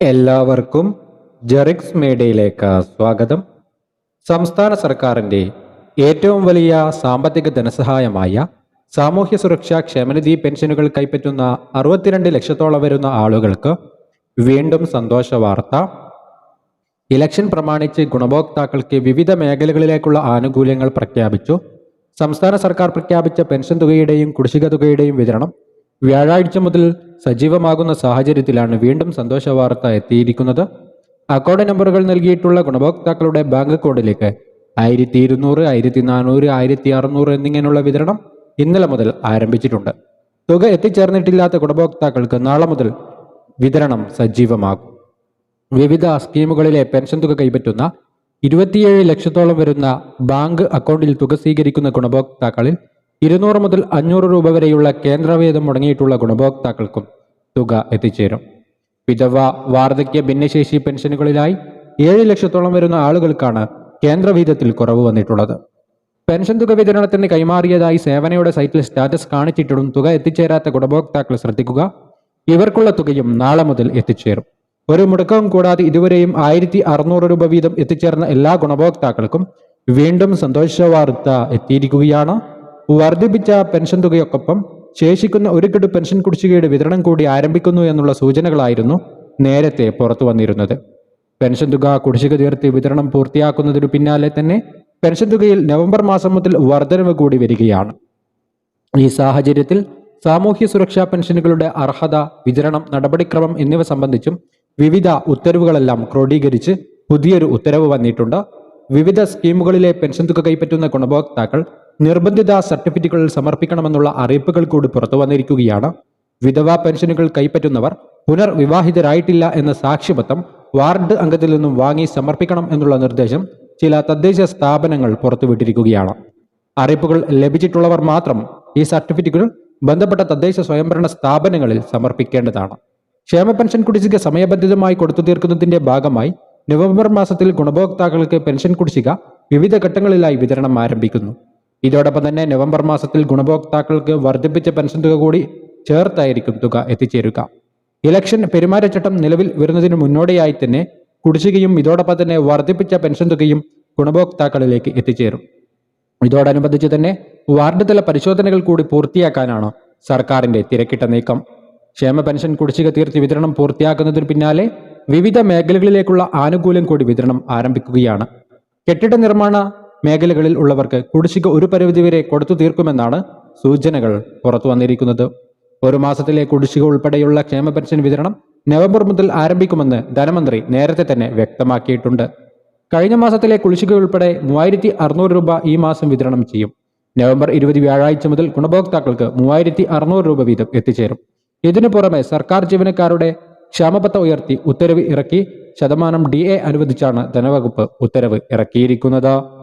എല്ലാവർക്കും ജെറിക്സ് മീഡിയയിലേക്ക് സ്വാഗതം. സംസ്ഥാന സർക്കാരിന്റെ ഏറ്റവും വലിയ സാമ്പത്തിക ധനസഹായമായ സാമൂഹ്യ സുരക്ഷാ ക്ഷേമനിധി പെൻഷനുകൾ കൈപ്പറ്റുന്ന അറുപത്തിരണ്ട് ലക്ഷത്തോളം വരുന്ന ആളുകൾക്ക് വീണ്ടും സന്തോഷ വാർത്ത. ഇലക്ഷൻ പ്രമാണിച്ച് ഗുണഭോക്താക്കൾക്ക് വിവിധ മേഖലകളിലേക്കുള്ള ആനുകൂല്യങ്ങൾ പ്രഖ്യാപിച്ചു. സംസ്ഥാന സർക്കാർ പ്രഖ്യാപിച്ച പെൻഷൻ തുകയുടെയും കുടിശ്ശിക തുകയുടെയും വിതരണം വ്യാഴാഴ്ച മുതൽ സജീവമാകുന്ന സാഹചര്യത്തിലാണ് വീണ്ടും സന്തോഷ വാർത്ത എത്തിയിരിക്കുന്നത്. അക്കൗണ്ട് നമ്പറുകൾ നൽകിയിട്ടുള്ള ഗുണഭോക്താക്കളുടെ ബാങ്ക് അക്കൗണ്ടിലേക്ക് ആയിരത്തി ഇരുന്നൂറ് ആയിരത്തി നാനൂറ് ആയിരത്തി അറുന്നൂറ് എന്നിങ്ങനെയുള്ള വിതരണം ഇന്നലെ മുതൽ ആരംഭിച്ചിട്ടുണ്ട്. തുക എത്തിച്ചേർന്നിട്ടില്ലാത്ത ഗുണഭോക്താക്കൾക്ക് നാളെ മുതൽ വിതരണം സജീവമാകും. വിവിധ സ്കീമുകളിലെ പെൻഷൻ തുക കൈപ്പറ്റുന്ന ഇരുപത്തിയേഴ് ലക്ഷത്തോളം വരുന്ന ബാങ്ക് അക്കൗണ്ടിൽ തുക സ്വീകരിക്കുന്ന ഗുണഭോക്താക്കളിൽ ഇരുന്നൂറ് മുതൽ അഞ്ഞൂറ് രൂപ വരെയുള്ള കേന്ദ്രവേദം മുടങ്ങിയിട്ടുള്ള ഗുണഭോക്താക്കൾക്കും തുക എത്തിച്ചേരും. വിധവ വാർദ്ധക്യ ഭിന്നശേഷി പെൻഷനുകളിലായി ഏഴ് ലക്ഷത്തോളം വരുന്ന ആളുകൾക്കാണ് കേന്ദ്രവീതത്തിൽ കുറവ് വന്നിട്ടുള്ളത്. പെൻഷൻ തുക വിതരണത്തിന് കൈമാറിയതായി സേവനയുടെ സൈറ്റിൽ സ്റ്റാറ്റസ് കാണിച്ചിട്ടും തുക എത്തിച്ചേരാത്ത ഗുണഭോക്താക്കൾ ശ്രദ്ധിക്കുക. ഇവർക്കുള്ള തുകയും നാളെ മുതൽ എത്തിച്ചേരും. ഒരു മുടക്കവും കൂടാതെ ഇതുവരെയും ആയിരത്തി അറുന്നൂറ് രൂപ വീതം എത്തിച്ചേർന്ന എല്ലാ ഗുണഭോക്താക്കൾക്കും വീണ്ടും സന്തോഷ വാർത്ത എത്തിയിരിക്കുകയാണ്. വർദ്ധിപ്പിച്ച പെൻഷൻ തുകയൊക്കൊപ്പം ശേഷിക്കുന്ന ഒരു ഗഡു പെൻഷൻ കുടിശ്ശികയുടെ വിതരണം കൂടി ആരംഭിക്കുന്നു എന്നുള്ള സൂചനകളായിരുന്നു നേരത്തെ പുറത്തു വന്നിരുന്നത്. പെൻഷൻ തുക കുടിശ്ശിക തീർത്തി വിതരണം പൂർത്തിയാക്കുന്നതിനു പിന്നാലെ തന്നെ പെൻഷൻ തുകയിൽ നവംബർ മാസം മുതൽ വർധനവ് കൂടി വരികയാണ്. ഈ സാഹചര്യത്തിൽ സാമൂഹ്യ സുരക്ഷാ പെൻഷനുകളുടെ അർഹത വിതരണം നടപടിക്രമം എന്നിവ സംബന്ധിച്ചും വിവിധ ഉത്തരവുകളെല്ലാം ക്രോഡീകരിച്ച് പുതിയൊരു ഉത്തരവ് വന്നിട്ടുണ്ട്. വിവിധ സ്കീമുകളിലെ പെൻഷൻ തുക കൈപ്പറ്റുന്ന ഗുണഭോക്താക്കൾ നിർബന്ധിത സർട്ടിഫിക്കറ്റുകൾ സമർപ്പിക്കണമെന്നുള്ള അറിയിപ്പുകൾ കൂടി പുറത്തു വന്നിരിക്കുകയാണ്. വിധവാ പെൻഷനുകൾ കൈപ്പറ്റുന്നവർ പുനർവിവാഹിതരായിട്ടില്ല എന്ന സാക്ഷ്യപത്രം വാർഡ് അംഗത്തിൽ നിന്നും വാങ്ങി സമർപ്പിക്കണം എന്നുള്ള നിർദ്ദേശം ചില തദ്ദേശ സ്ഥാപനങ്ങൾ പുറത്തുവിട്ടിരിക്കുകയാണ്. അറിയിപ്പുകൾ ലഭിച്ചിട്ടുള്ളവർ മാത്രം ഈ സർട്ടിഫിക്കറ്റുകൾ ബന്ധപ്പെട്ട തദ്ദേശ സ്വയംഭരണ സ്ഥാപനങ്ങളിൽ സമർപ്പിക്കേണ്ടതാണ്. ക്ഷേമ പെൻഷൻ കുടിശ്ശിക സമയബന്ധിതമായി കൊടുത്തു തീർക്കുന്നതിന്റെ ഭാഗമായി നവംബർ മാസത്തിൽ ഗുണഭോക്താക്കൾക്ക് പെൻഷൻ കുടിശ്ശിക വിവിധ ഘട്ടങ്ങളിലായി വിതരണം ആരംഭിക്കുന്നു. ഇതോടൊപ്പം തന്നെ നവംബർ മാസത്തിൽ ഗുണഭോക്താക്കൾക്ക് വർദ്ധിപ്പിച്ച പെൻഷൻ തുക കൂടി ചേർത്തായിരിക്കും തുക എത്തിച്ചേരുക. ഇലക്ഷൻ പെരുമാറ്റച്ചട്ടം നിലവിൽ വരുന്നതിന് മുന്നോടിയായി തന്നെ കുടിശ്ശികയും ഇതോടൊപ്പം തന്നെ വർദ്ധിപ്പിച്ച പെൻഷൻ തുകയും ഗുണഭോക്താക്കളിലേക്ക് എത്തിച്ചേരും. ഇതോടനുബന്ധിച്ച് തന്നെ വാർഡ് തല പരിശോധനകൾ കൂടി പൂർത്തിയാക്കാനാണ് സർക്കാരിന്റെ തിരക്കിട്ട നീക്കം. ക്ഷേമ പെൻഷൻ കുടിശ്ശിക തീർത്തി വിതരണം പൂർത്തിയാക്കുന്നതിന് പിന്നാലെ വിവിധ മേഖലകളിലേക്കുള്ള ആനുകൂല്യം കൂടി വിതരണം ആരംഭിക്കുകയാണ്. കെട്ടിട നിർമ്മാണ മേഖലകളിൽ ഉള്ളവർക്ക് കുടിശ്ശിക ഒരു പരിധി വരെ കൊടുത്തു തീർക്കുമെന്നാണ് സൂചനകൾ പുറത്തു വന്നിരിക്കുന്നത്. ഒരു മാസത്തിലെ കുടിശ്ശിക ഉൾപ്പെടെയുള്ള ക്ഷേമ പെൻഷൻ വിതരണം നവംബർ മുതൽ ആരംഭിക്കുമെന്ന് ധനമന്ത്രി നേരത്തെ തന്നെ വ്യക്തമാക്കിയിട്ടുണ്ട്. കഴിഞ്ഞ മാസത്തിലെ കുടിശ്ശിക ഉൾപ്പെടെ മൂവായിരത്തി അറുന്നൂറ് രൂപ ഈ മാസം വിതരണം ചെയ്യും. നവംബർ ഇരുപത് വ്യാഴാഴ്ച മുതൽ ഗുണഭോക്താക്കൾക്ക് മൂവായിരത്തി അറുന്നൂറ് രൂപ വീതം എത്തിച്ചേരും. ഇതിനു പുറമെ സർക്കാർ ജീവനക്കാരുടെ ക്ഷാമബത്ത ഉയർത്തി ഉത്തരവ് ഇറക്കി ശതമാനം ഡി അനുവദിച്ചാണ് ധനവകുപ്പ് ഉത്തരവ് ഇറക്കിയിരിക്കുന്നത്.